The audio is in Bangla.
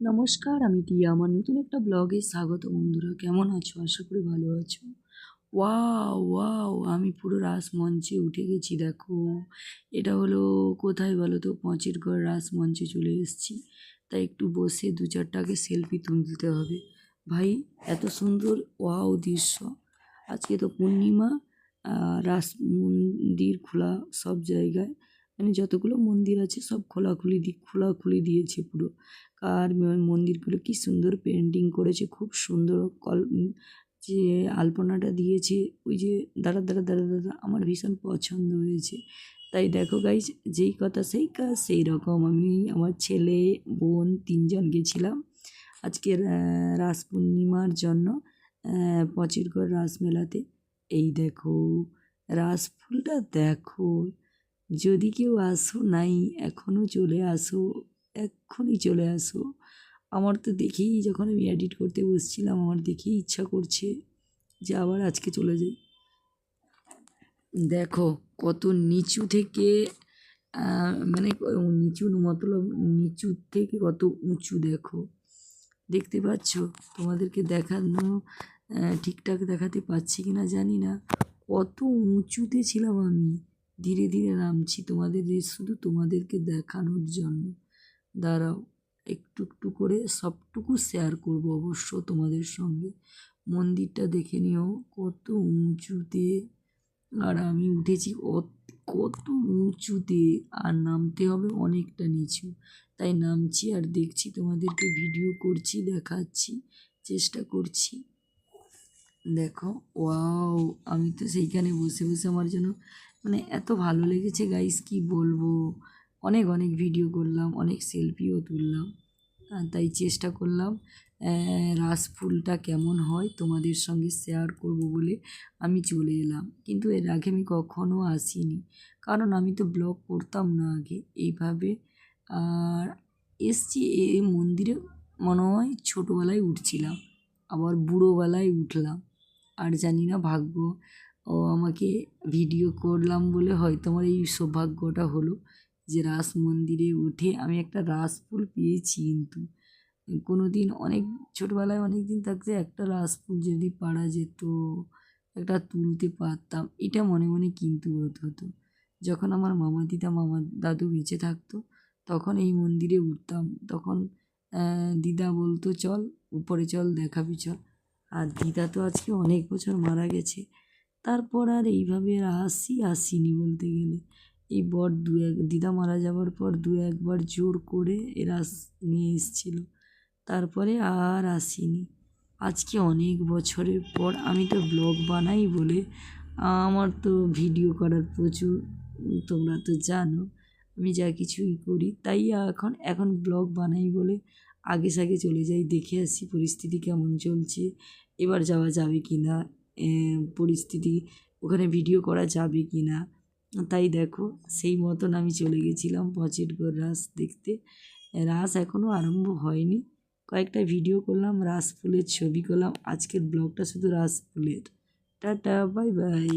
নমস্কার, আমি টিয়া। আমার নতুন একটা ব্লগে স্বাগত বন্ধুরা। কেমন আছো? আশা করি ভালো আছো। ওয়াও ওয়াও, আমি পুরো রাসমঞ্চে উঠে গেছি, দেখো। এটা হলো, কোথায় বলো তো? পঁচেরগড় রাসমঞ্চে চলে এসেছি। তাই একটু বসে দু চারটাকে সেলফি তুলতে হবে। ভাই, এত সুন্দর, ওয়াও দৃশ্য। আজকে তো পূর্ণিমা রাস মন্দির খোলা সব জায়গায়। মানে যতগুলো মন্দির আছে সব খোলাখুলি দি, খোলাখুলি দিয়েছে পুরো। আর মন্দিরগুলো কি সুন্দর পেন্টিং করেছে, খুব সুন্দর কল যে আলপনাটা দিয়েছে, ওই যে দাঁড়া দাঁড়া দাঁড়া দাঁড়া, আমার ভীষণ পছন্দ হয়েছে। তাই দেখো গাইজ যেই কথা সেই কাজ, সেই রকম আমি আমার ছেলে, বোন তিনজন গেছিলাম আজকে রাস পূর্ণিমার জন্য পঁচিরগড় রাসমেলাতে এই দেখো, রাস ফুলটা দেখো। যদি কেউ আসো, নাই এখনও চলে আসো, এক্ষুনি চলে আসো। আমার তো দেখেই যখন আমি এডিট করতে বসছিলাম, আমার দেখেই ইচ্ছা করছে যে আবার আজকে চলে যাই। দেখো, কত নিচু থেকে মানে নিচু মতলব নিচু থেকে কত উঁচু দেখো। দেখতে পাচ্ছ? তোমাদেরকে দেখানো ঠিকঠাক দেখাতে পাচ্ছি কি না জানি না। কত উঁচুতে ছিলাম আমি। ধীরে ধীরে নামছি। তোমাদের শুধু তোমাদেরকে দেখানোর জন্য। দাঁড়াও, একটু একটু করে সবটুকু শেয়ার করব অবশ্য তোমাদের সঙ্গে। মন্দিরটা দেখে নিও, কত উঁচুতে। আর আমি উঠেছি কত উঁচুতে। আর নামতে হবে অনেকটা নিচু। তাই নামছি আর দেখছি তোমাদেরকে ভিডিও করছি, দেখাচ্ছি, চেষ্টা করছি। দেখো, ওয়াও, আমি তো সেইখানে বসে বসে আমার জন্য মানে এত ভালো লেগেছে গাইস কি বলব? অনেক অনেক ভিডিও করলাম, অনেক সেলফিও তুললাম। তাই চেষ্টা করলাম রাস ফুলটা কেমন হয় তোমাদের সঙ্গে শেয়ার করব বলে আমি চলে এলাম। কিন্তু এর আগে আমি কখনো আসিনি। কারণ আমি তো ব্লগ করতাম না আগে। এইভাবে আর এসছি এই মন্দিরে, মনে হয় ছোটোবেলায় উঠছিলাম। আবার বুড়োবেলায় উঠলাম। আর জানি না ভাগ্য ও আমাকে ভিডিও করলাম বলে হয়তো আমার এই সৌভাগ্যটা হলো যে রাস মন্দিরে উঠে আমি একটা রাস ফুল পেয়েছি কিন্তু। কোনো দিন অনেক, ছোটোবেলায় অনেক দিন থাকতে একটা রাস ফুল যদি পারা যেত, একটা তুলতে পারতাম, এটা মনে মনে কিন্তু হতে, হতো। যখন আমার মামা দিদা, মামা দাদু বেঁচে থাকতো, তখন এই মন্দিরে উঠতাম, তখন দিদা বলতো, চল, উপরে চল, দেখাবি, চল। আর দিদা তো আজকে অনেক বছর মারা গেছে। তারপর আর এইভাবে আর আসি, আসিনি বলতে গেলে। এই বর দু এক, দিদা মারা যাওয়ার পর দু একবার জোর করে এরা নিয়ে এসেছিল। তারপরে আর আসিনি। আজকে অনেক বছরের পর আমি তো ব্লগ বানাই বলে আমার তো ভিডিও করার প্রচুর, তোমরা তো জানো, আমি যা কিছুই করি তাই এখন এখন ব্লগ বানাই বলে আগে সাগে চলে যাই, দেখে আসি পরিস্থিতি কেমন চলছে, এবার যাওয়া যাবে কি না পরিস্থিতি, ওখানে ভিডিও করা যাবে কি না তাই দেখো, সেই মতন আমি চলে গেছিলাম পচেটগড় রাস দেখতে। রাস এখনও আরম্ভ হয়নি। কয়েকটা ভিডিও করলাম, রাস ফুলের ছবি করলাম। আজকের ব্লগটা শুধু রাস ফুলের। Tata bye bye